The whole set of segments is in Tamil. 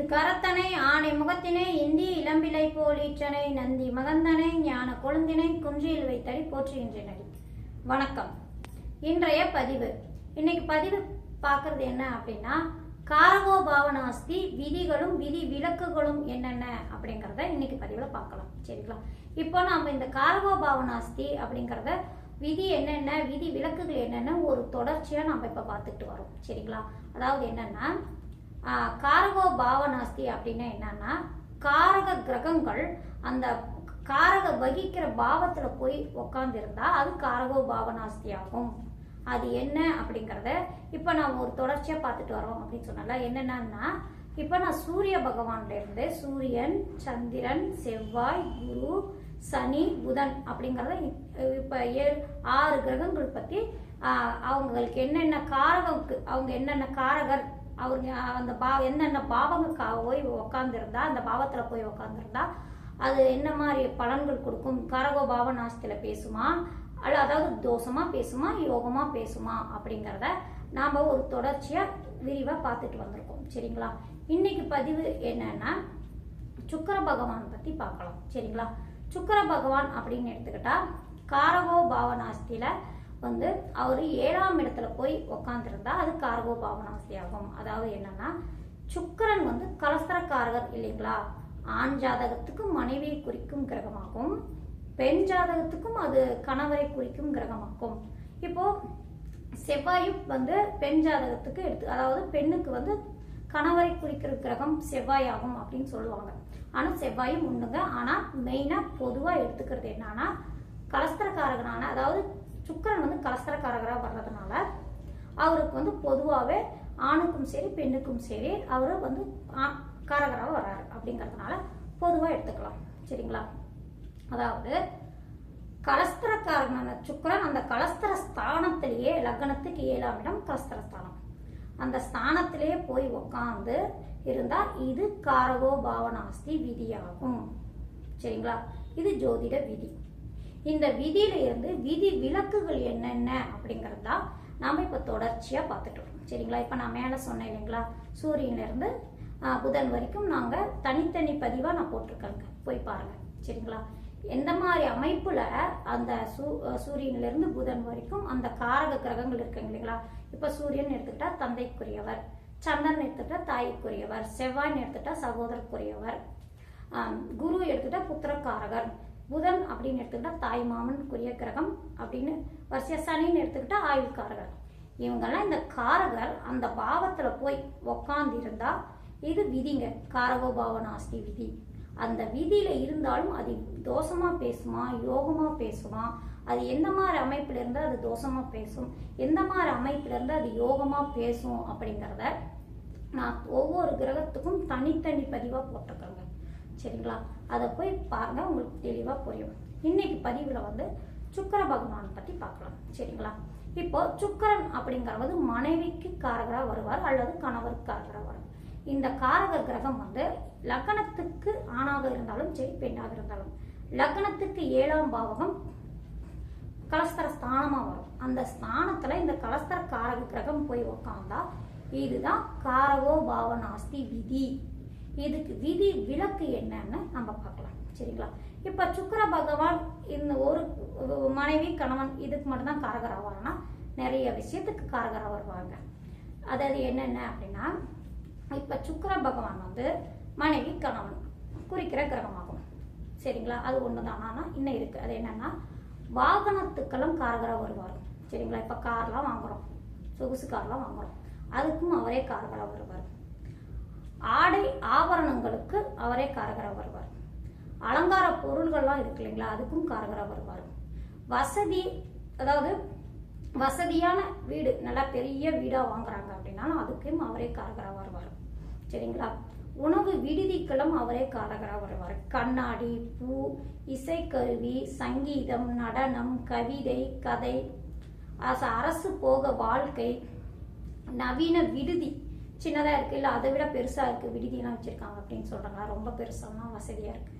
ஐந்து கரத்தனை ஆணை முகத்தினை இந்தி இளம்பிலை போல் ஈற்றனை நந்தி மகந்தனை ஞான கொழுந்தினை குன்றியில் வைத்தடி போற்றுகின்றனடி. வணக்கம். இன்றைய பதிவு. இன்னைக்கு பதிவு பார்க்கறது என்ன அப்படின்னா காரகோ பாவனாஸ்தி விதிகளும் விதி விலக்குகளும் என்னென்ன அப்படிங்கிறத இன்னைக்கு பதிவில் பார்க்கலாம். சரிங்களா? இப்போ நாம் இந்த காரகோ பாவனாஸ்தி அப்படிங்கிறத விதி என்னென்ன விதி விலக்குகள் என்னென்ன ஒரு தொடர்ச்சியாக நம்ம இப்போ பார்த்துட்டு வரோம். சரிங்களா? அதாவது என்னென்னா காரகோ பாவனாஸ்தி அப்படின்னா என்னன்னா காரக கிரகங்கள் அந்த காரக வகிக்கிற பாவத்துல போய் உக்காந்துருந்தா அது காரகோ பாவநாஸ்தி ஆகும் அது என்ன அப்படிங்கறத இப்ப நான் ஒரு தொடர்ச்சியா பார்த்துட்டு வரோம் அப்படின்னு சொன்னால என்னென்னா இப்ப நான் சூரிய பகவான்ல இருந்து சூரியன் சந்திரன் செவ்வாய் குரு சனி புதன் அப்படிங்கறத இப்போ இப்ப ஆறு கிரகங்கள் பத்தி அவங்களுக்கு என்னென்ன காரகம் அவங்க என்னென்ன காரகர் அவங்க அந்த பா என்னென்ன பாவங்க போய் உக்காந்துருந்தா அந்த பாவத்தில் போய் உக்காந்துருந்தா அது என்ன மாதிரி பலன்கள் கொடுக்கும்? கரகோ பாவ நாஸ்தில பேசுமா? அல்ல அதாவது தோஷமாக பேசுமா? யோகமாக பேசுமா? அப்படிங்கிறத நாம் ஒரு தொடர்ச்சியாக விரிவாக பார்த்துட்டு வந்திருக்கோம். சரிங்களா? இன்னைக்கு பதிவு என்னன்னா சுக்கர பகவான் பற்றி பார்க்கலாம். சரிங்களா? சுக்கர பகவான் அப்படின்னு எடுத்துக்கிட்டா காரகோ பாவநாஸ்தியில் வந்து அவர் ஏழாம் இடத்துல போய் உக்காந்துருந்தா அது கார்கோ பாவனாஸ்தி அதாவது என்னன்னா சுக்கரன் வந்து கலஸ்தரக்காரகர் இல்லைங்களா? ஆண் ஜாதகத்துக்கு மனைவியை குறிக்கும் கிரகமாகும். பெண் ஜாதகத்துக்கும் அது கணவரை குறிக்கும் கிரகமாகும். இப்போ செவ்வாயும் வந்து பெண் ஜாதகத்துக்கு எடுத்து அதாவது பெண்ணுக்கு வந்து கணவரை குறிக்கிற கிரகம் செவ்வாயாகும் அப்படின்னு சொல்லுவாங்க. ஆனால் செவ்வாயும் உண்டுங்க ஆனால் மெயினாக பொதுவாக எடுத்துக்கிறது என்னன்னா கலஸ்தரக்காரகனான அதாவது சுக்கரன் வந்து கலசரக்காரகராக வர்றதுனால அவருக்கு வந்து பொதுவாகவே ஆணுக்கும் சரி பெண்ணுக்கும் சரி அவர் வந்து ஆ- காரகராக வர்றாரு அப்படிங்கிறதுனால பொதுவாக எடுத்துக்கலாம். சரிங்களா? அதாவது கலஸ்தரக்காரனான சுக்கரன் அந்த கலஸ்தர ஸ்தானத்திலேயே லக்னத்துக்கு ஏழாம் இடம் கலஸ்தர ஸ்தானம். அந்த ஸ்தானத்திலேயே போய் உக்காந்து இருந்தா இது காரகோ பாவனாஸ்தி விதியாகும். சரிங்களா? இது ஜோதிட விதி. இந்த விதியில இருந்து விதி விலக்குகள் என்னென்ன அப்படிங்கிறது தான் நாம் இப்போ தொடர்ச்சியாக பார்த்துட்டு வரோம் சரிங்களா? இப்போ நான் மேலே சொன்னேன் இல்லைங்களா? சூரியன்லேருந்து புதன் வரைக்கும் நாங்கள் தனித்தனி பதிவாக நான் போட்டிருக்கேங்க. போய் பாருங்கள் சரிங்களா? எந்த மாதிரி அமைப்பில் அந்த சூ சூரியன்லேருந்து இருந்து புதன் வரைக்கும் அந்த காரக கிரகங்கள் இருக்குங்க இல்லைங்களா? இப்போ சூரியன் எடுத்துக்கிட்டா தந்தைக்குரியவர் சந்திரன் எடுத்துக்கிட்டா தாய்க்குரியவர் செவ்வாய்னு எடுத்துட்டா சகோதரக்குரியவர் குரு எடுத்துட்டா புத்திரக்காரகர் புதன் அப்படின்னு எடுத்துக்கிட்டா தாய் மாமனுக்குரிய கிரகம் அப்படின்னு வருஷ சனின்னு எடுத்துக்கிட்டா ஆயுள்காரகர் இவங்கெல்லாம் இந்த காரகர் அந்த பாவத்தில் போய் உக்காந்து இருந்தால் இது விதிங்க. காரகோ பாவனாஸ்தி விதி. அந்த விதியில இருந்தாலும் அது தோஷமா பேசுமா யோகமா பேசுமா? அது எந்த மாதிரி அமைப்புல இருந்தா அது தோஷமா பேசும்? எந்த மாதிரி அமைப்புல இருந்தா அது யோகமா பேசும் அப்படிங்கிறத நான் ஒவ்வொரு கிரகத்துக்கும் தனித்தனி பதிவா போட்டிருக்கேங்க சரிங்களா? அதை போய் பாருங்க உங்களுக்கு தெளிவாக புரியும். இன்னைக்கு பதிவில் வந்து சுக்கர பகவான் பற்றி பார்க்கலாம். சரிங்களா? இப்போ சுக்கரன் அப்படிங்கிறது மனைவிக்கு காரகராக வருவார் அல்லது கணவருக்கு காரகராக வரும் இந்த காரக கிரகம் வந்து லக்னத்துக்கு ஆணாக இருந்தாலும் சரி பெண்ணாக இருந்தாலும். லக்னத்துக்கு ஏழாம் பாவகம் கலஸ்தர ஸ்தானமாக வரும். அந்த ஸ்தானத்தில் இந்த கலஸ்தர காரக கிரகம் போய் உக்காந்தா இதுதான் காரகோ பாவநாஸ்தி விதி. இதுக்கு விதி விலக்கு என்னன்னு நம்ம பார்க்கலாம். சரிங்களா? இப்ப சுக்கர பகவான் இந்த ஒரு மனைவி கணவன் இதுக்கு மட்டும்தான் காரகர் ஆவார்னா நிறைய விஷயத்துக்கு காரகராக வருவாங்க. அதாவது என்னென்ன அப்படின்னா இப்ப சுக்கர பகவான் வந்து மனைவி கணவன் குறிக்கிற கிரகமாகும். சரிங்களா? அது ஒண்ணுதான். இன்னும் இருக்கு. அது என்னன்னா வாகனத்துக்கெல்லாம் காரகராக வருவார். சரிங்களா? இப்ப கார்லாம் வாங்குறோம். சொகுசு கார்லாம் வாங்குறோம். அதுக்கும் அவரே காரகராக வருவார். ஆடை ஆபரணங்களுக்கு அவரே காரகராக வருவார். அலங்கார பொருள்கள்லாம் இருக்கு இல்லைங்களா அதுக்கும் காரகராக வருவார். வசதி அதாவது வசதியான வீடு நல்லா பெரிய வீடாக வாங்குறாங்க அப்படின்னாலும் அதுக்கும் அவரே காரகராக வருவார். சரிங்களா? உணவு விடுதிக்கெல்லாம் அவரே காரகராக வருவார். கண்ணாடி பூ இசைக்கருவி சங்கீதம் நடனம் கவிதை கதை அரசு போக வாழ்க்கை நவீன விடுதி சின்னதாக இருக்குது இல்லை அதை விட பெருசாக இருக்குது விடுதியெல்லாம் வச்சுருக்காங்க அப்படின்னு சொல்கிறாங்களா ரொம்ப பெருசானா வசதியாக இருக்குது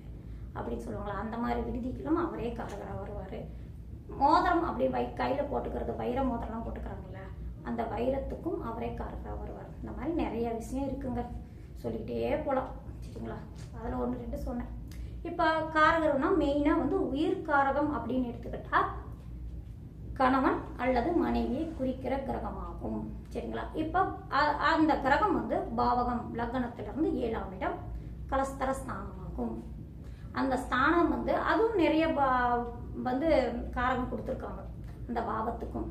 அப்படின்னு சொல்லுவாங்களா? அந்த மாதிரி விடுதிக்கெல்லாம் அவரே காரகரா வருவார். மோதிரம் அப்படி வை கையில் போட்டுக்கிறது வைர மோதிரம்லாம் போட்டுக்கிறாங்கல்ல அந்த வைரத்துக்கும் அவரே காரகரா வருவார். இந்த மாதிரி நிறைய விஷயம் இருக்குங்க. சொல்லிக்கிட்டே போகலாம் சரிங்களா? அதில் ஒன்று ரெண்டு சொன்னேன். இப்போ காரகம்னா மெயினாக வந்து உயிர் காரகம் அப்படின்னு எடுத்துக்கிட்டால் கணவன் அல்லது மனைவியை குறிக்கிற கிரகமாகும். சரிங்களா? இப்போ அந்த கிரகம் வந்து பாவகம் லக்னத்திலிருந்து ஏழாம் இடம் கலஸ்தர ஸ்தானமாகும். அந்த ஸ்தானம் வந்து அதுவும் நிறைய பா- வந்து காரகம் கொடுத்துருக்காங்க. அந்த பாவத்துக்கும்.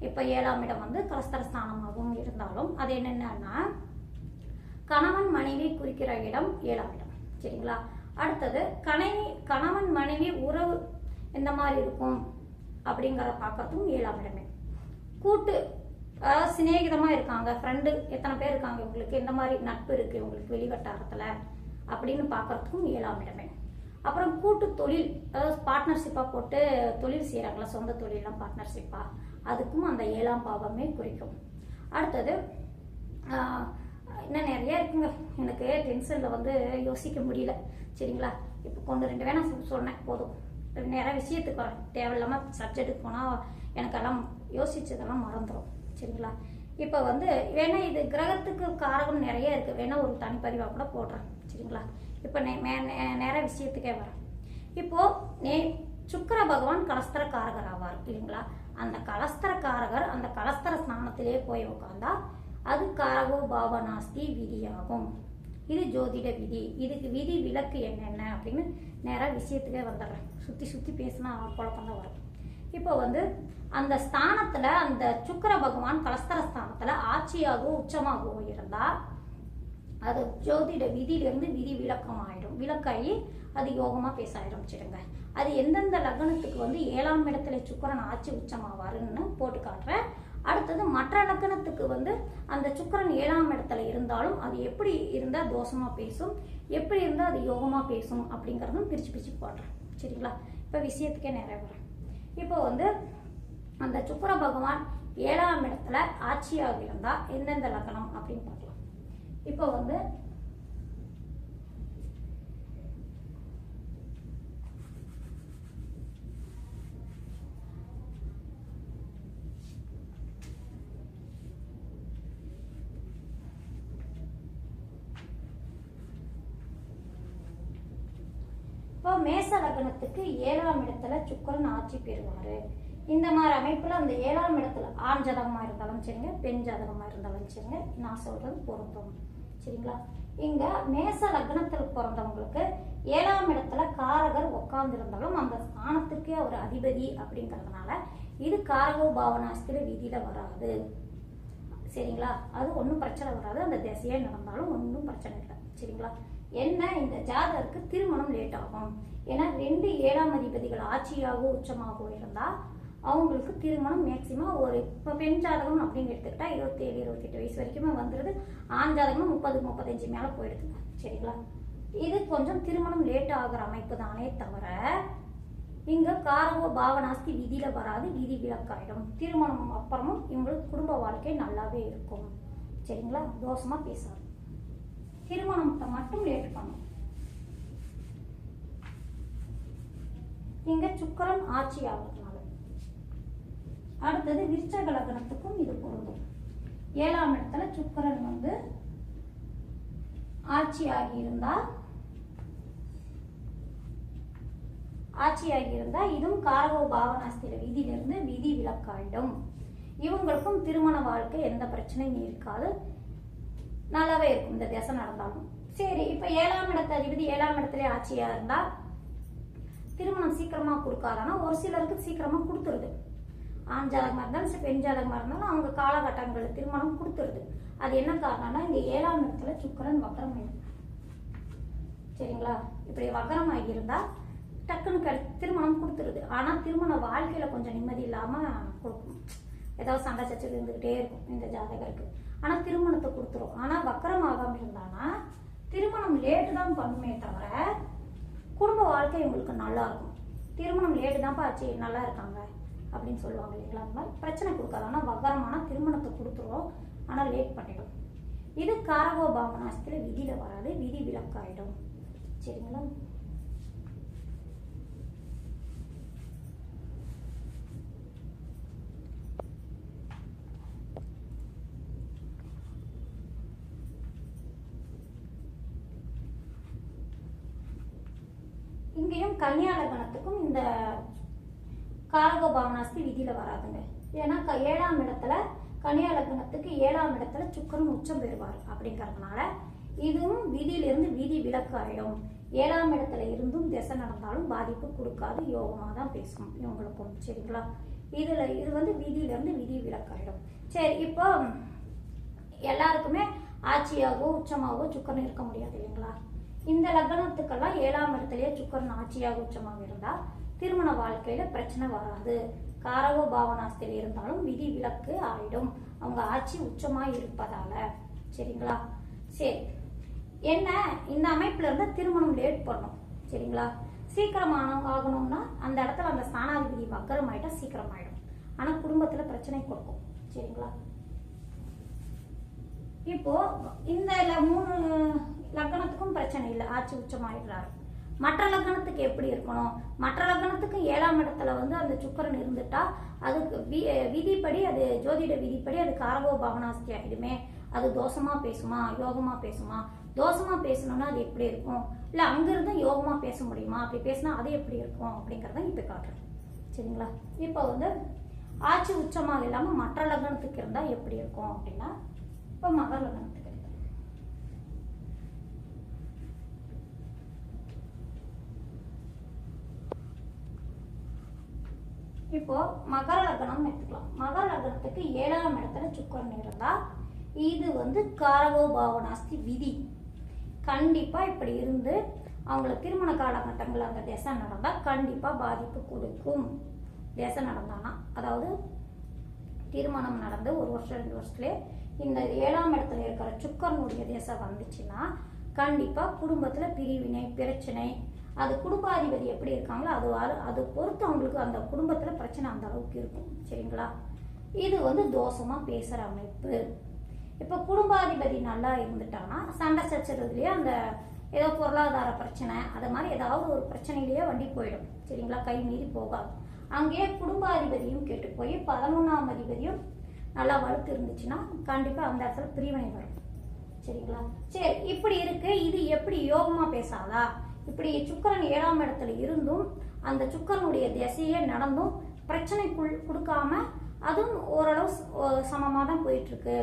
இப்போ ஏழாம் இடம் வந்து கலஸ்தர ஸ்தானமாகவும் இருந்தாலும் அது என்னென்னா கணவன் மனைவி குறிக்கிற இடம் ஏழாம் இடம். சரிங்களா? அடுத்தது கணவி கணவன் மனைவி உறவு இந்த மாதிரி இருக்கும்? அப்படிங்கிறத பார்க்கறதுக்கும் ஏழாம் இடமே. கூட்டு அதாவது சிநேகிதமாக இருக்காங்க ஃப்ரெண்டு எத்தனை பேர் இருக்காங்க இவங்களுக்கு எந்த மாதிரி நட்பு இருக்குது இவங்களுக்கு வெளிவட்டாரத்தில் அப்படின்னு பார்க்கறதுக்கும் ஏழாம் இடமே. அப்புறம் கூட்டு தொழில் அதாவது பார்ட்னர்ஷிப்பாக போட்டு தொழில் செய்கிறாங்களா சொந்த தொழிலாம் பார்ட்னர்ஷிப்பாக அதுக்கும் அந்த ஏழாம் பாவமே குறிக்கும். அடுத்தது இன்னும் நிறைய இருக்குங்க. எனக்கு டென்ஷனில் வந்து யோசிக்க முடியல. சரிங்களா? இப்போ கொண்டு ரெண்டு வேணா சொன்னேன் போதும். நிறைய விஷயத்துக்கு வரேன் தேவையில்லாமல் சப்ஜெக்ட்டுக்கு போனால் எனக்கெல்லாம் யோசித்ததெல்லாம் மறந்துடும் சரிங்களா? இப்போ வந்து வேணா இது கிரகத்துக்கு காரகம் நிறைய இருக்குது வேணா ஒரு தனிப்பதிவாக கூட போடுறேன். சரிங்களா? இப்போ நே- மே- நே- விஷயத்துக்கே வரேன். இப்போது நே சுக்கர பகவான் கலஸ்தர காரகர் ஆவார். இல்லைங்களா? அந்த கலஸ்தர காரகர் அந்த கலஸ்தர ஸ்நானத்திலே போய் உட்காந்தா அது காரகோ பாவநாஸ்தி விதியாகும். இது ஜோதிட விதி. இதுக்கு விதி விலக்கு என்னென்ன அப்படின்னு நேராக விஷயத்துக்கே வந்துடுறேன். சுற்றி சுற்றி பேசினா குழப்பம் தான் வரும். இப்போ வந்து அந்த ஸ்தானத்தில் அந்த சுக்கிர பகவான் கலஸ்தர ஸ்தானத்தில் ஆட்சியாகவோ உச்சமாகவோ இருந்தால் அது ஜோதிட விதியிலிருந்து விதி விளக்கம் ஆயிடும். விளக்காகி அது யோகமாக பேச ஆரம்பிச்சிடுங்க. அது எந்தெந்த லக்னத்துக்கு வந்து ஏழாம் இடத்துல சுக்கரன் ஆட்சி உச்சமாவாருன்னு போட்டு காட்டுறேன். அடுத்தது மற்ற லக்கணத்துக்கு வந்து அந்த சுக்கரன் ஏழாம் இடத்துல இருந்தாலும் அது எப்படி இருந்தால் தோஷமாக பேசும்? எப்படி இருந்தால் அது யோகமாக பேசும்? அப்படிங்கிறதும் பிரித்து பிரித்து போடுறேன். சரிங்களா? இப்போ விஷயத்துக்கே நிறைய வரேன் இப்போ வந்து அந்த சுக்கர பகவான் ஏழாம் இடத்துல ஆட்சியாக இருந்தால் எந்தெந்த லக்கணம் அப்படின்னு பார்க்கலாம். இப்போ வந்து இப்போ மேச லக்னத்துக்கு ஏழாம் இடத்துல சுக்கரன் ஆட்சி பெறுவாரு. இந்த மாதிரி அமைப்புல அந்த ஏழாம் இடத்துல ஆண் ஜாதகமா இருந்தாலும் சரிங்க பெண் ஜாதகமா இருந்தாலும் சரிங்க நான் சொல்றது பொருந்தும். சரிங்களா? இங்க மேச லக்னத்தில் பிறந்தவங்களுக்கு ஏழாம் இடத்துல காரகர் உட்கார்ந்து இருந்தாலும் அந்த ஸ்தானத்துக்கே அவர் அதிபதி அப்படிங்கறதுனால இது காரகோ பாவனாஸ்திர விதியில வராது. சரிங்களா? அது ஒன்றும் பிரச்சனை வராது. அந்த திசையே நடந்தாலும் ஒன்றும் பிரச்சனை இல்லை. சரிங்களா? என்ன இந்த ஜாதகருக்கு திருமணம் லேட் ஆகும்? ஏன்னா ரெண்டு ஏழாம் அதிபதிகள் ஆட்சியாகவோ உச்சமாகவோ இருந்தால் அவங்களுக்கு திருமணம் மேக்சிமம் ஒரு இப்போ பெண் ஜாதகம் அப்படின்னு எடுத்துக்கிட்டா இருபத்தேழு இருபத்தெட்டு வயசு வரைக்குமே வந்துடுது ஆண் ஜாதகமும் முப்பது முப்பத்தஞ்சு மேலே போயிடுது. சரிங்களா? இது கொஞ்சம் திருமணம் லேட் ஆகிற அமைப்பு தானே தவிர இங்க காரகோ பாவனாஸ்தி விதியில வராது விதி விலக்காயிடும். திருமணம் அப்புறமும் இவங்களுக்கு குடும்ப வாழ்க்கை நல்லாவே இருக்கும். சரிங்களா? தோஷமா பேசாது திருமணத்தை மட்டும் லேட் பண்ணும் இங்க சுக்கரன் ஆட்சி ஆகிறதுனால. அடுத்தது விருச்சக லக்னத்துக்கும் இது பொருந்தும். ஏழாம் இடத்துல சுக்கரன் வந்து ஆட்சி ஆகி இருந்தா ஆட்சியாகி இருந்தா இதுவும் காரகோ பாவனாஸ்திர விதியிலிருந்து விதி விலக்காயிடும். இவங்களுக்கும் திருமண வாழ்க்கை எந்த பிரச்சனையும் இருக்காது. நல்லாவே இருக்கும் இந்த திசை நடந்தாலும். சரி இப்ப ஏழாம் இடத்து அதிபதி ஏழாம் இடத்துல ஆட்சியா இருந்தா திருமணம் சீக்கிரமா கொடுக்காதானா ஒரு சிலருக்கு சீக்கிரமா கொடுத்துருது. ஆண் ஜாதகமாக இருந்தாலும் சரி, பெண் ஜாதகமாக இருந்தாலும் அவங்க காலகட்டங்களில் திருமணம் கொடுத்துருது. அது என்ன காரணம்னா இந்த ஏழாம் இடத்துல சுக்கிரன் வக்கரம் ஆயிடும் சரிங்களா? இப்படி வக்கரம் ஆகியிருந்தால் டக்குன்னு கெட திருமணம் கொடுத்துருது. ஆனால் திருமண வாழ்க்கையில கொஞ்சம் நிம்மதி இல்லாமல் கொடுக்கும். ஏதாவது சண்டை சச்சரவு இருந்துகிட்டே இருக்கும் இந்த ஜாதகருக்கு. ஆனால் திருமணத்தை கொடுத்துரும். ஆனால் வக்கரம் ஆகாமல் இருந்தானா? திருமணம் லேட்டு தான் பண்ணுமே தவிர குடும்ப வாழ்க்கை உங்களுக்கு நல்லா இருக்கும். திருமணம் லேட்டு தான்ப்பா ஆச்சு நல்லா இருக்காங்க அப்படின்னு சொல்லுவாங்க இல்லைங்களா? அந்த மாதிரி பிரச்சனை கொடுக்காது. ஆனால் வக்கரமான திருமணத்தை கொடுத்துரும். ஆனால் லேட் பண்ணிடும். இது காரகோ பாவனாசத்தில் விதியில் வராது விதி விலக்காயிடும். சரிங்களா? கன்னியா லக்னத்துக்கும் இந்த காரக பாவனாஸ்தி விதியில வராதுங்க. ஏன்னா க- ஏழாம் இடத்துல கன்னியா லக்னத்துக்கு ஏழாம் இடத்துல சுக்கிரன் உச்சம் பெறுவார் அப்படிங்கறதுனால இதுவும் விதியிலிருந்து விதி விலக்கு ஆயிடும் ஏழாம் இடத்துல இருந்தும் திசை நடந்தாலும் பாதிப்பு கொடுக்காது. யோகமாக தான் பேசும் இவங்களுக்கும் சரிங்களா? இதுல இது வந்து விதியிலிருந்து விதி விலக்காயிடும் சரி இப்போ எல்லாருக்குமே ஆட்சியாகவோ உச்சமாகவோ சுக்கரன் இருக்க முடியாது இல்லைங்களா? இந்த லக்னத்துக்கெல்லாம் ஏழாம் இடத்துலயே சுக்கரன் ஆட்சியாக உச்சமாக இருந்தா திருமண வாழ்க்கையில பிரச்சனை வராது. காரகோ பாவனாஸ்தியில் இருந்தாலும் விதி விலக்கு ஆயிடும். அவங்க ஆட்சி உச்சமா இருப்பதால. சரிங்களா? சரி. என்ன? இந்த அமைப்புல இருந்து திருமணம் லேட் பண்ணும் சரிங்களா? சீக்கிரமான ஆகணும்னா அந்த இடத்துல அந்த ஸ்தானாதிபதி வக்கரம் ஆயிட்டா சீக்கிரம் ஆயிடும் ஆனா குடும்பத்துல பிரச்சனை கொடுக்கும். சரிங்களா? இப்போ இந்த மூணு லக்னத்துக்கும் பிரச்சனை இல்லை. ஆட்சி உச்சமாயிடுறாரு. மற்ற லக்னத்துக்கு எப்படி இருக்கணும்? மற்ற லக்னத்துக்கு ஏழாம் இடத்துல வந்து அந்த சுக்கரன் இருந்துட்டா அதுக்கு வி- விதிப்படி அது ஜோதிட விதிப்படி அது காரகோ பவனாஸ்தி ஆயிடுமே அது தோஷமா பேசுமா? யோகமா பேசுமா? தோஷமா பேசணும்னா அது எப்படி இருக்கும்? இல்ல அங்கிருந்து யோகமா பேச முடியுமா? அப்படி பேசினா அது எப்படி இருக்கும்? அப்படிங்கறத இப்ப காட்டுறேன். சரிங்களா? இப்போ வந்து ஆட்சி உச்சமாக இல்லாம மற்ற லக்னத்துக்கு இருந்தா எப்படி இருக்கும் அப்படின்னா இப்போ மகர லக்னம் இருக்கு இப்போ மகர லக்னம் எடுத்துக்கலாம். மகர லக்னத்துக்கு ஏழாம் இடத்துல சுக்கரன் இருந்தா இது வந்து காரகோ பாவனாஸ்தி விதி. கண்டிப்பா இப்படி இருந்து அவங்களுக்கு திருமண காலகட்டங்கள் அந்த திசை நடந்தா கண்டிப்பா பாதிப்பு கொடுக்கும். திசை நடந்தானா? அதாவது திருமணம் நடந்து ஒரு வருஷம் ரெண்டு வருஷத்துலேயே இந்த ஏழாம் இடத்துல இருக்கிற சுக்கரனுடைய தேசம் வந்துச்சுன்னா கண்டிப்பா குடும்பத்துல பிரிவினை பிரச்சனை அது குடும்பாதிபதி எப்படி இருக்காங்களோ அது வர- அது பொறுத்து அவங்களுக்கு அந்த குடும்பத்தில் பிரச்சனை அந்த அளவுக்கு இருக்கும். சரிங்களா? இது வந்து தோஷமாக பேசுகிற அமைப்பு. இப்போ குடும்பாதிபதி நல்லா இருந்துட்டாங்கன்னா சண்டை சச்சரவுலேயே அந்த ஏதோ பொருளாதார பிரச்சனை அது மாதிரி ஏதாவது ஒரு பிரச்சனையிலேயே வண்டி போயிடும். சரிங்களா? கை மீறி போகாது. அங்கேயே குடும்பாதிபதியும் கேட்டு போய் பதினொன்றாம் அதிபதியும் நல்லா வலுத்து இருந்துச்சுன்னா கண்டிப்பாக அந்த இடத்துல பிரிவினை வரும். சரிங்களா? சரி இப்படி இருக்கு. இது எப்படி யோகமாக பேசாதா? இப்படி சுக்கரன் ஏழாம் இடத்துல இருந்தும் அந்த சுக்கிரனுடைய திசையே நடந்தும் பிரச்சனைக்குள் கொடுக்காம அதுவும் ஓரளவு சமமாக தான் போயிட்டு இருக்கு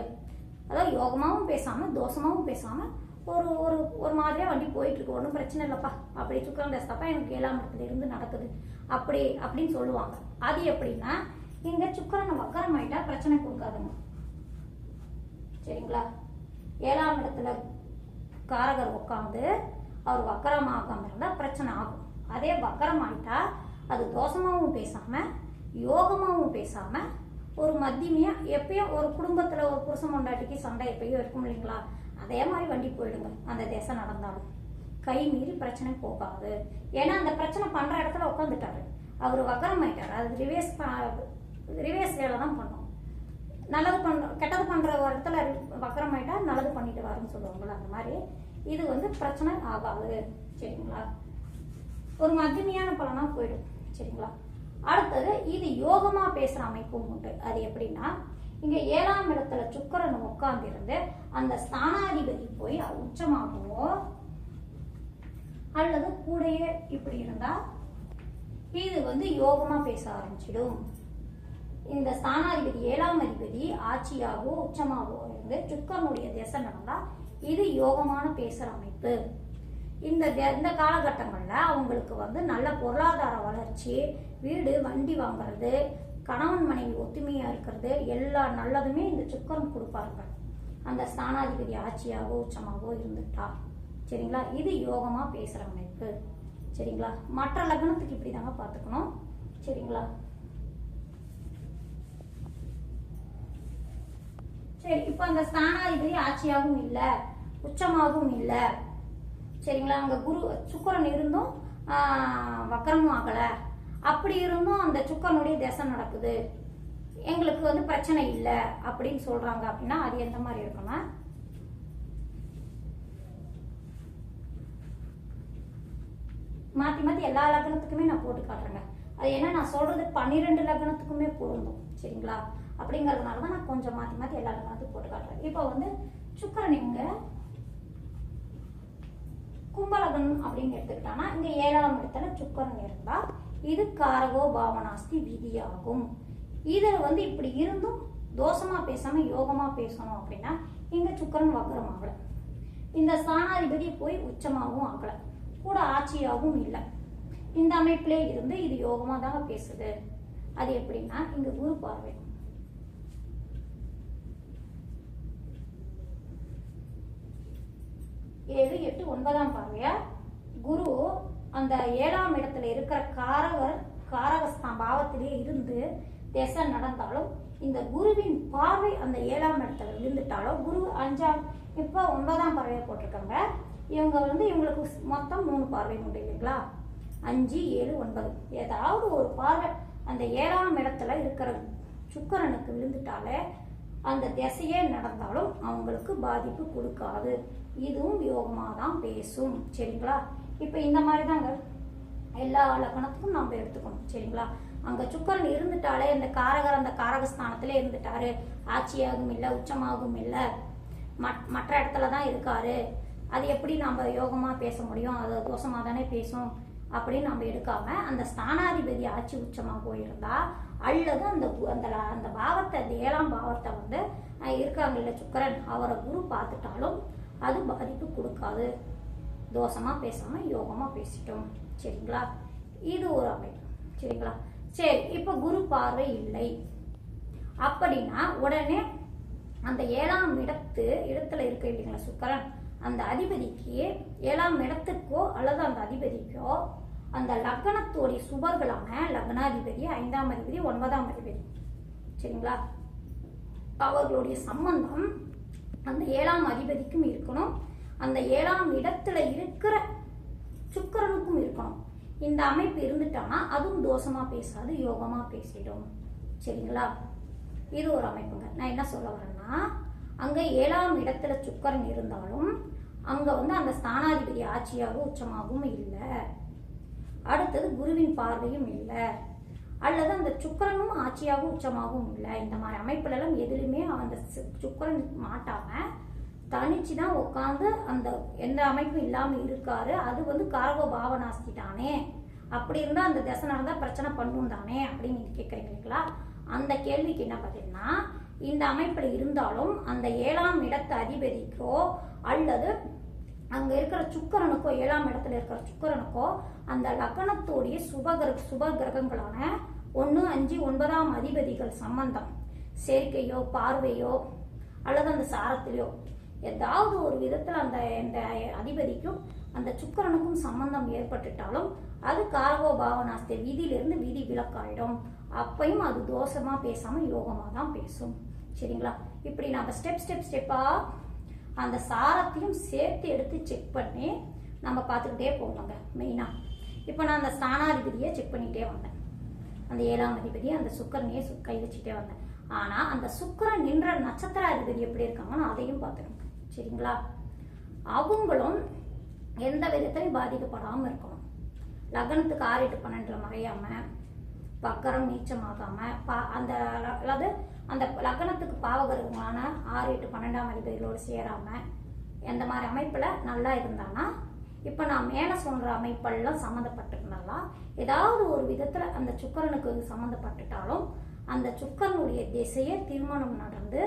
அதாவது யோகமாகவும் பேசாம தோஷமாகவும் பேசாம ஒரு ஒரு ஒரு மாதிரியா வண்டி போயிட்டு இருக்கு ஒன்றும் பிரச்சனை இல்லைப்பா. அப்படி சுக்கரன் தசைப்பா எனக்கு ஏழாம் இடத்துல இருந்து நடக்குது. அப்படி அப்படின்னு சொல்லுவாங்க. அது எப்படின்னா இங்க சுக்கரனை வக்கரம் ஆயிட்டா பிரச்சனை கொடுக்காதுங்க. சரிங்களா? ஏழாம் இடத்துல காரகர் உட்காந்து அவர் வக்கரமா ஆகாமல் இருந்தால் பிரச்சனை ஆகும். அதே வக்கரம் ஆயிட்டா அது தோஷமாகவும் பேசாம யோகமாகவும் பேசாம ஒரு மத்தியமையா எப்பயும் ஒரு குடும்பத்துல ஒரு புருஷன் பொண்டாட்டிக்கு சண்டை எப்பயும் இருக்கும் இல்லைங்களா? அதே மாதிரி வண்டி போயிடுங்க. அந்த தேசம் நடந்தாலும். கை மீறி பிரச்சனை போகாது. ஏன்னா அந்த பிரச்சனை பண்ற இடத்துல உட்காந்துட்டாரு அவர் வக்கரம் ஆயிட்டார் அது ரிவேஸ் ரிவேஸ் வேலை தான் பண்ணும். நல்லது பண்ற கெட்டது பண்ற ஒரு இடத்துல அப்படின்னு பண்ணிட்டு அந்த மாதிரி. இது வந்து பிரச்சனை ஆகாது சரிங்களா? ஒரு மத்தியமையான பலனா போயிடும் சரிங்களா? அடுத்தது இது யோகமா பேசுற அமைப்பும் உண்டு. அது எப்படின்னா இங்க ஏழாம் இடத்துல சுக்கரன் உட்கார்ந்திருந்து அந்த ஸ்தானாதிபதி போய் உச்சமாகவோ அல்லது கூடயே இப்படி இருந்தா இது வந்து யோகமா பேச ஆரம்பிச்சிடும். இந்த ஸ்தானாதிபதி ஏழாம் அதிபதி ஆட்சியாகவோ உச்சமாகவோ வந்து சுக்கரனுடைய திசை நடந்தா இது யோகமான பேசுற அமைப்பு. இந்த இந்த காலகட்டங்களில் அவங்களுக்கு வந்து நல்ல பொருளாதார வளர்ச்சி வீடு வண்டி வாங்குறது கணவன் மனைவி ஒத்துமையாக இருக்கிறது எல்லா நல்லதுமே இந்த சுக்கரம் கொடுப்பாருங்க. அந்த ஸ்தானாதிபதி ஆட்சியாகவோ உச்சமாகவோ இருந்துட்டா. சரிங்களா? இது யோகமாக பேசுகிற அமைப்பு. சரிங்களா? மற்ற லக்னத்துக்கு இப்படி தாங்க பார்த்துக்கணும். சரிங்களா? சரி இப்போ அந்த ஸ்தானாதிபதி ஆட்சியாகவும் இல்லை உச்சமாகவும் இல்லை. சரிங்களா? அங்கே குரு சுக்கரன் இருந்தும் வக்கரமும் ஆகலை. அப்படி இருந்தும் அந்த சுக்கரனுடைய திசை நடக்குது. எங்களுக்கு வந்து பிரச்சனை இல்லை அப்படின்னு சொல்றாங்க அப்படின்னா அது எந்த மாதிரி இருக்கணும் மாத்தி மாத்தி எல்லா லக்னத்துக்குமே நான் போட்டு காட்டுறேங்க. அது ஏன்னா நான் சொல்றது பன்னிரெண்டு லக்னத்துக்குமே பொருந்தும். சரிங்களா? அப்படிங்கறதுனால தான் நான் கொஞ்சம் மாற்றி மாற்றி எல்லா லக்னத்துக்கும் போட்டு காட்டுறேன். இப்போ வந்து சுக்கிரன் கும்பலகன் அப்படின்னு எடுத்துக்கிட்டானா இங்கே ஏழாம் இடத்துல சுக்கரன் இருந்தால் இது காரகோ பாவனாஸ்தி விதியாகும். இதில் வந்து இப்படி இருந்தும் தோஷமாக பேசாமல் யோகமாக பேசணும் அப்படின்னா இங்கே சுக்கரன் வக்கரம் ஆகலை. இந்த ஸ்தானாதிபதி போய் உச்சமாகவும் ஆகலை. கூட ஆட்சியாகவும் இல்லை. இந்த அமைப்பிலே இருந்து இது யோகமாக தாங்க பேசுது. அது எப்படின்னா இங்கே குரு பார்வை. ஏழு எட்டு ஒன்பதாம் பார்வையா? குரு அந்த ஏழாம் இடத்துல இருக்கிற காரகர் காரகஸ்தான் பாவத்திலே இருந்து திசை நடந்தாலும் இந்த குருவின் பார்வை அந்த ஏழாம் இடத்துல விழுந்துட்டாலும் குரு அஞ்சாம் இப்போ ஒன்பதாம் பார்வையை போட்டிருக்காங்க. இவங்க வந்து இவங்களுக்கு மொத்தம் மூணு பார்வை உண்டு இல்லைங்களா? அஞ்சு ஏழு ஒன்பது. ஏதாவது ஒரு பார்வை அந்த ஏழாம் இடத்துல இருக்கிற சுக்கரனுக்கு விழுந்துட்டாலே அந்த திசையே நடந்தாலும் அவங்களுக்கு பாதிப்பு கொடுக்காது. இதுவும் யோகமாக தான் பேசும். சரிங்களா? இப்போ இந்த மாதிரி தாங்க எல்லா லக்கணத்துக்கும் நம்ம எடுத்துக்கணும். சரிங்களா? அங்கே சுக்கரன் இருந்துட்டாலே இந்த காரகர் அந்த காரகஸ்தானத்தில் இருந்துட்டாரு. ஆட்சியாகவும் இல்லை உச்சமாகவும் இல்லை. மட்- மற்ற இடத்துல தான் இருக்காரு. அது எப்படி நம்ம யோகமாக பேச முடியும்? அது தோஷமாக தானே பேசும். அப்படின்னு நம்ம எடுக்காம அந்த ஸ்தானாதிபதி ஆட்சி உச்சமாக போயிருந்தா அல்லது அந்த அந்த அந்த பாவத்தை அந்த ஏழாம் பாவத்தை வந்து இருக்காங்கல்ல இருக்காங்க சுக்கரன் அவரை குரு பார்த்துட்டாலும் அது பாதிப்பு கொடுக்காது. தோஷமாக பேசாம யோகமாக பேசிட்டோம். சரிங்களா? இது ஒரு அமைப்பு. சரிங்களா? சரி இப்போ குரு பார்வை இல்லை. அப்படின்னா உடனே அந்த ஏழாம் இடத்து இடத்துல இருக்க இல்லைங்களா சுக்கரன்? அந்த அதிபதிக்கு ஏழாம் இடத்துக்கோ அல்லது அந்த அதிபதிக்கோ அந்த லக்னத்தோடைய சுபர்களான லக்னாதிபதி ஐந்தாம் அதிபதி ஒன்பதாம் அதிபதி. சரிங்களா? அவர்களுடைய சம்பந்தம் அந்த ஏழாம் அதிபதிக்கும் இருக்கணும். அந்த ஏழாம் இடத்துல இருக்கிற சுக்கரனுக்கும் இருக்கணும். இந்த அமைப்பு இருந்துட்டானா அதுவும் தோஷமா பேசாது யோகமா பேசிடும். சரிங்களா? இது ஒரு அமைப்புங்க. நான் என்ன சொல்ல வரேன்னா அங்க ஏழாம் இடத்துல சுக்கரன் இருந்தாலும் அங்க வந்து அந்த ஸ்தானாதிபதி ஆட்சியாகவும் உச்சமாகவும் இல்லை. அடுத்தது குருவின் பார்வையும் இல்லை. அல்லது அந்த சுக்கிரனும் ஆட்சியாகவும் உச்சமாகவும் இல்லை. இந்த மாதிரி அமைப்புலலாம் எதுலையுமே அந்த சுக்கரன் சுக்கிரன் மாட்டாம தனிச்சு தான் உட்காந்து அந்த எந்த அமைப்பும் இல்லாம இருக்காரு. அது வந்து காரகோ பாவனாஸ்தி தானே. அப்படி இருந்தா அந்த தசை நடந்தா பிரச்சனை பண்ணும் தானே அப்படின்னு நீங்க கேக்குறீங்க அந்த கேள்விக்கு என்ன பார்த்தீங்கன்னா இந்த அமைப்பில் இருந்தாலும் அந்த ஏழாம் இடத்து அதிபதிக்கோ அல்லது அங்க இருக்கிற சுக்கிரனுக்கோ ஏழாம் இடத்துல இருக்கிற சுக்கிரனுக்கோ அந்த லக்னத்தோடைய சுபகிர சுப கிரகங்களான ஒன்று அஞ்சு ஒன்பதாம் அதிபதிகள் சம்பந்தம். சேர்க்கையோ பார்வையோ அல்லது அந்த சாரத்திலையோ. ஏதாவது ஒரு விதத்தில் அந்த இந்த அதிபதிக்கும் அந்த சுக்கிரனுக்கும் சம்பந்தம் ஏற்பட்டுட்டாலும் அது காரகோ பாவனாஸ்தி வீதியிலிருந்து வீதி விலக்காயிடும் அப்பையும் அது தோஷமா பேசாம யோகமாக தான் பேசும். சரிங்களா? இப்படி நம்ம ஸ்டெப் ஸ்டெப் ஸ்டெப்பாக அந்த சாரத்தையும் சேர்த்து எடுத்து செக் பண்ணி நம்ம பார்த்துக்கிட்டே போகணுங்க மெயினாக இப்போ நான் அந்த ஸ்தானாதிபதியை செக் பண்ணிகிட்டே வந்தேன். அந்த ஏழாம் அதிபதி அந்த சுக்கரனையே சு கை வச்சுட்டே வந்தேன். ஆனால் அந்த சுக்கரன் நின்ற நட்சத்திர அதிபதி எப்படி இருக்காங்கன்னு அதையும் பார்த்துருங்க சரிங்களா? அவங்களும் எந்த விதத்திலையும் பாதிக்கப்படாமல் இருக்கணும். லக்னத்துக்கு ஆறு எட்டு பன்னெண்டில் மறையாமல் பக்கரம் நீச்சமாகாமல் பா அந்த அதாவது அந்த லக்னத்துக்கு பாவகரங்களான ஆறு எட்டு பன்னெண்டாம் அதிபதிகளோடு சேராம. எந்த மாதிரி அமைப்பில்? நல்லா இருந்தானா? இப்போ நான் மேலே சொல்கிற அமைப்பெல்லாம் சம்மந்தப்பட்டிருந்தாலும் ஏதாவது ஒரு விதத்தில் அந்த சுக்கரனுக்கு சம்மந்தப்பட்டுட்டாலும் அந்த சுக்கரனுடைய திசையே திருமணம் நடந்து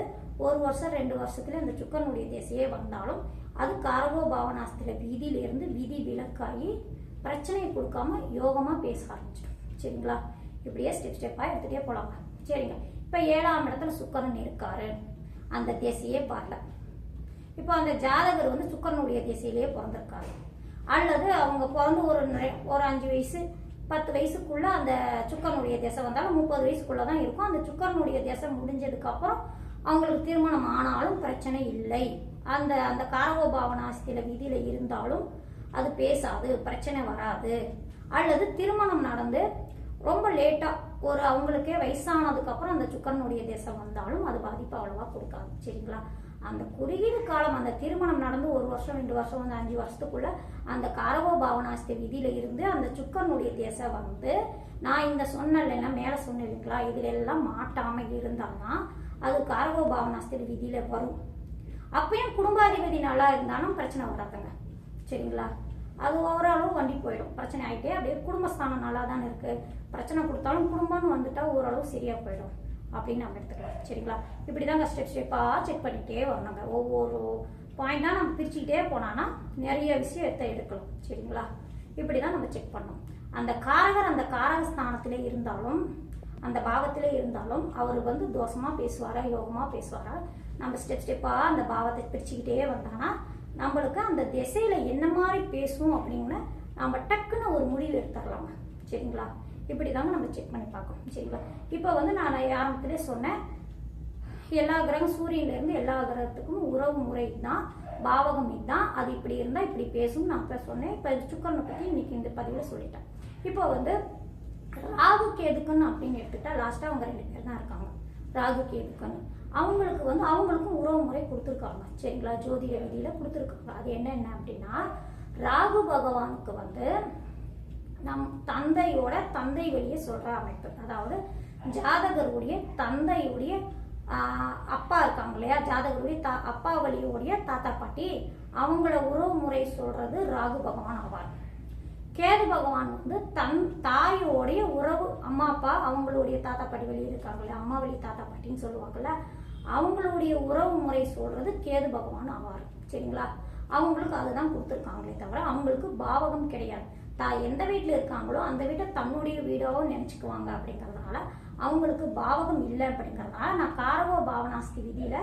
ஒரு வருஷம் ரெண்டு வருஷத்துல அந்த சுக்கரனுடைய திசையே வந்தாலும் அது காரகோ பாவனாஸ்திர வீதியிலிருந்து விதி விலக்காகி பிரச்சனையை கொடுக்காம யோகமாக பேச ஆரம்பிச்சிடும். சரிங்களா? இப்படியே ஸ்டெப் ஸ்டெப்பாக எடுத்துகிட்டே போகலாங்க சரிங்க. இப்போ ஏழாம் இடத்துல சுக்கரன் இருக்காரு. அந்த திசையே பாரல இப்போ அந்த ஜாதகர் வந்து சுக்கரனுடைய திசையிலேயே பிறந்திருக்காரு. அல்லது அவங்க பிறந்து ஒரு ஒரு அஞ்சு வயசு பத்து வயசுக்குள்ள அந்த சுக்கரனுடைய திசை வந்தாலும் முப்பது வயசுக்குள்ள தான் இருக்கும். அந்த சுக்கரனுடைய திசை முடிஞ்சதுக்கு அப்புறம் அவங்களுக்கு திருமணம் ஆனாலும் பிரச்சனை இல்லை. அந்த அந்த காரகோ பாவனாஸ்தியில விதியில இருந்தாலும் அது பேசாது பிரச்சனை வராது. அல்லது திருமணம் நடந்து ரொம்ப லேட்டாக ஒரு அவங்களுக்கே வயசானதுக்கு அப்புறம் அந்த சுக்கரனுடைய தேசம் வந்தாலும் அது பாதிப்பு அவ்வளவா கொடுக்காது. சரிங்களா? அந்த குறுகிய காலம் அந்த திருமணம் நடந்து ஒரு வருஷம் ரெண்டு வருஷம் வந்து அஞ்சு வருஷத்துக்குள்ள அந்த காரகோ பாவனாஸ்தி விதியில இருந்து அந்த சுக்கரனுடைய தேசம் வந்து நான் இந்த சொன்னல மேல சொன்னேன் இதுல எல்லாம் மாட்டாம இருந்தான்னா அது காரகோ பாவனாஸ்தி விதியில வரும். அப்பயும் குடும்பாதிபதி நல்லா இருந்தாலும் பிரச்சனை வராதுங்க. சரிங்களா? அது ஓரளவு வண்டி போயிடும். பிரச்சனை ஆகிட்டே அப்படியே குடும்பஸ்தானம் நல்லா தானே இருக்கு. பிரச்சனை கொடுத்தாலும் குடும்பம்னு வந்துட்டா ஓரளவு சரியா போயிடும். அப்படின்னு நம்ம எடுத்துக்கலாம். சரிங்களா? இப்படி தாங்க ஸ்டெப் ஸ்டெப்பாக செக் பண்ணிக்கிட்டே வரணுங்க. ஒவ்வொரு பாயிண்டாக நம்ம பிரிச்சுக்கிட்டே போனான்னா நிறைய விஷயத்தை எடுக்கலாம். சரிங்களா? இப்படி தான் நம்ம செக் பண்ணோம். அந்த காரகர் அந்த காரக ஸ்தானத்திலே இருந்தாலும் அந்த பாவத்திலே இருந்தாலும் அவர் வந்து தோஷமாக பேசுவாரா யோகமாக பேசுவாரா? நம்ம ஸ்டெப் ஸ்டெப்பாக அந்த பாவத்தை பிரிச்சுக்கிட்டே வந்தாங்கன்னா நம்மளுக்கு அந்த திசையில என்ன மாதிரி பேசும் அப்படின்னு நம்ம டக்குன்னு ஒரு முடிவு எடுத்துடலாங்க. சரிங்களா? இப்படி தாங்க நம்ம செக் பண்ணி பார்க்கணும். சரிங்களா? இப்போ வந்து நான் ஆரம்பத்திலே சொன்னேன். எல்லா கிரகம் சூரியன்லேருந்து எல்லா கிரகத்துக்கும் உறவு முறை தான் பாவகம் இதுதான். அது இப்படி இருந்தால் இப்படி பேசும் நான் இப்போ சொன்னேன். இப்போ சுக்கரனை பற்றி இன்னைக்கு இந்த பதிவில் சொல்லிட்டேன். இப்போ வந்து ராகு கேதுக்குன்னு அப்படின்னு எடுத்துட்டா லாஸ்ட்டாக அவங்க ரெண்டு பேர் தான் இருக்காங்க. ராகு கேதுக்குன்னு அவங்களுக்கு வந்து அவங்களுக்கும் உறவு முறை கொடுத்துருக்காங்க. சரிங்களா? ஜோதிட விதியில கொடுத்துருக்காங்க. அது என்னென்ன அப்படின்னா ராகு பகவானுக்கு வந்து நம் தந்தையோட தந்தை வழியை சொல்ற அமைப்பு. அதாவது ஜாதகருடைய தந்தையுடைய அப்பா இருக்காங்க இல்லையா? ஜாதகருடைய தா அப்பா வழியோடைய தாத்தா பாட்டி அவங்கள உறவு முறை சொல்றது ராகு பகவான் ஆவார். கேது பகவான் வந்து தன் தாயோடைய உறவு அம்மா அப்பா அவங்களுடைய தாத்தா பாட்டி வழி இருக்காங்களே அம்மா வழி தாத்தா பாட்டின்னு சொல்லுவாங்கல்ல. அவங்களுடைய உறவு முறை சொல்றது கேது பகவான் ஆவார். சரிங்களா? அவங்களுக்கு அதுதான் கொடுத்துருக்காங்களே தவிர அவங்களுக்கு பாவகம் கிடையாது. தான் எந்த வீட்டில் இருக்காங்களோ அந்த வீட்டை தன்னுடைய வீடாகவும் நினச்சிக்குவாங்க அப்படிங்கறதுனால அவங்களுக்கு பாவகம் இல்லை அப்படிங்கறதுனால நான் காரவோ பாவனாஸ்தி விதியில்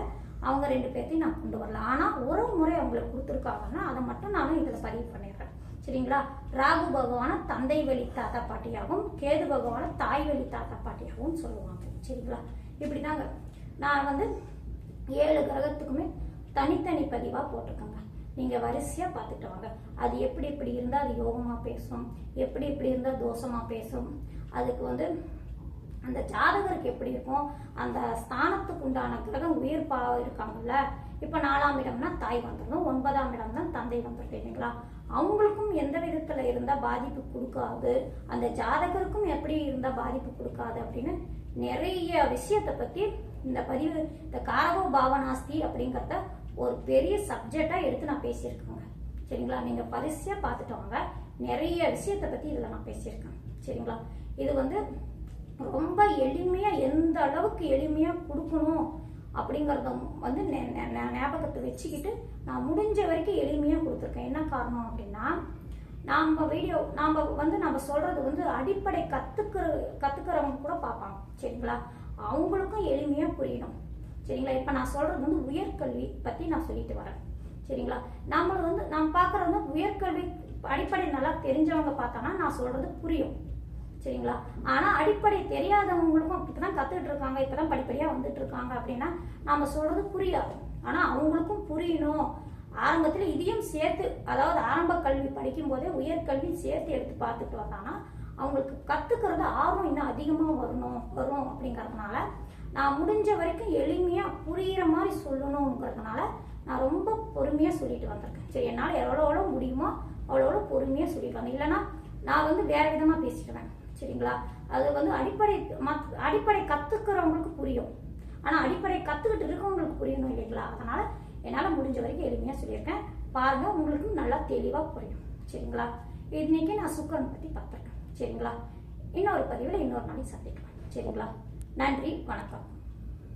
அவங்க ரெண்டு பேர்த்தையும் நான் கொண்டு வரல. ஆனால் ஒரு முறை அவங்களுக்கு கொடுத்துருக்காங்கன்னா அதை மட்டும் நானும் இதில் பதிவு பண்ணிடுறேன். சரிங்களா? ராகு பகவான தந்தை வழி தாத்தா பாட்டியாகவும் கேது பகவான தாய் வழி தாத்தா பாட்டியாகவும் சொல்லுவாங்க. சரிங்களா? இப்படி தாங்க நான் வந்து ஏழு கிரகத்துக்குமே தனித்தனி பதிவாக போட்டிருக்கேங்க. நீங்கள் வரிசையாக பார்த்துட்டு வாங்க. அது எப்படி எப்படி இருந்தால் அது யோகமாக பேசும் எப்படி எப்படி இருந்தால் தோஷமாக பேசும். அதுக்கு வந்து அந்த ஜாதகருக்கு எப்படி இருக்கும் அந்த ஸ்தானத்துக்கு உண்டான கிரகம் உயிர் பா இருக்காங்கல்ல இப்போ நாலாம் இடம்னா தாய் வந்துடணும் ஒன்பதாம் இடம் தான் தந்தை வந்துடும் இல்லைங்களா? அவங்களுக்கும் எந்த விதத்தில் இருந்தால் பாதிப்பு கொடுக்காது அந்த ஜாதகருக்கும் எப்படி இருந்தால் பாதிப்பு கொடுக்காது அப்படின்னு நிறைய விஷயத்தை பற்றி இந்த பதிவு இந்த காரகோ பாவனாஸ்தி அப்படிங்கிறத ஒரு பெரிய சப்ஜெக்டாக எடுத்து நான் பேசியிருக்கேங்க. சரிங்களா? நீங்கள் பரிசையாக பார்த்துட்டவங்க நிறைய விஷயத்தை பற்றி இதில் நான் பேசியிருக்கேன். சரிங்களா? இது வந்து ரொம்ப எளிமையாக எந்த அளவுக்கு எளிமையாக கொடுக்கணும் அப்படிங்கிறத வந்து ஞாபகத்தை வச்சுக்கிட்டு நான் முடிஞ்ச வரைக்கும் எளிமையாக கொடுத்துருக்கேன். என்ன காரணம் அப்படின்னா நாம் வீடியோ நாம் வந்து நம்ம சொல்கிறது வந்து அடிப்படை கற்றுக்கிற கற்றுக்கிறவங்க கூட பார்ப்பாங்க. சரிங்களா? அவங்களுக்கும் எளிமையாக புரியணும். சரிங்களா? இப்போ நான் சொல்றது வந்து உயர்கல்வி பத்தி நான் சொல்லிட்டு வரேன். சரிங்களா? நம்ம வந்து நாம் பார்க்கறது வந்து உயர்கல்வி அடிப்படை நல்லா தெரிஞ்சவங்க பார்த்தோன்னா நான் சொல்றது புரியும். சரிங்களா? ஆனா அடிப்படை தெரியாதவங்களுக்கும் இப்பதான் கத்துக்கிட்டு இருக்காங்க. இப்பதான் படிப்படியா வந்துட்டு இருக்காங்க அப்படின்னா நாம சொல்றது புரியாது. ஆனா அவங்களுக்கும் புரியணும். ஆரம்பத்துல இதையும் சேர்த்து அதாவது ஆரம்ப கல்வி படிக்கும் போதே உயர்கல்வி சேர்த்து எடுத்து பார்த்துட்டு வந்தாங்கன்னா அவங்களுக்கு கத்துக்கிறது ஆர்வம் இன்னும் அதிகமா வரணும் வரும் அப்படிங்கறதுனால நான் முடிஞ்ச வரைக்கும் எளிமையாக புரிகிற மாதிரி சொல்லணுங்கிறதுனால நான் ரொம்ப பொறுமையாக சொல்லிட்டு வந்திருக்கேன். சரி என்னால் எவ்வளோ எவ்வளோ முடியுமோ அவ்வளோ எவ்வளோ பொறுமையாக சொல்லிட்டு வந்தேன். இல்லைன்னா நான் வந்து வேறு விதமாக பேசிடுவேன். சரிங்களா? அது வந்து அடிப்படை மத் அடிப்படை கற்றுக்கிறவங்களுக்கு புரியும். ஆனால் அடிப்படை கற்றுக்கிட்டு இருக்கவங்களுக்கு புரியணும் இல்லைங்களா? அதனால் என்னால் முடிஞ்ச வரைக்கும் எளிமையாக சொல்லியிருக்கேன். பாருங்கள் உங்களுக்கும் நல்லா தெளிவாக புரியும். சரிங்களா? இன்னைக்கு நான் சுக்கரன் பற்றி பார்த்துருக்கேன். சரிங்களா? இன்னொரு பதிவில் இன்னொரு நாளைக்கு சந்திக்கலாம். சரிங்களா? நன்றி வணக்கம்.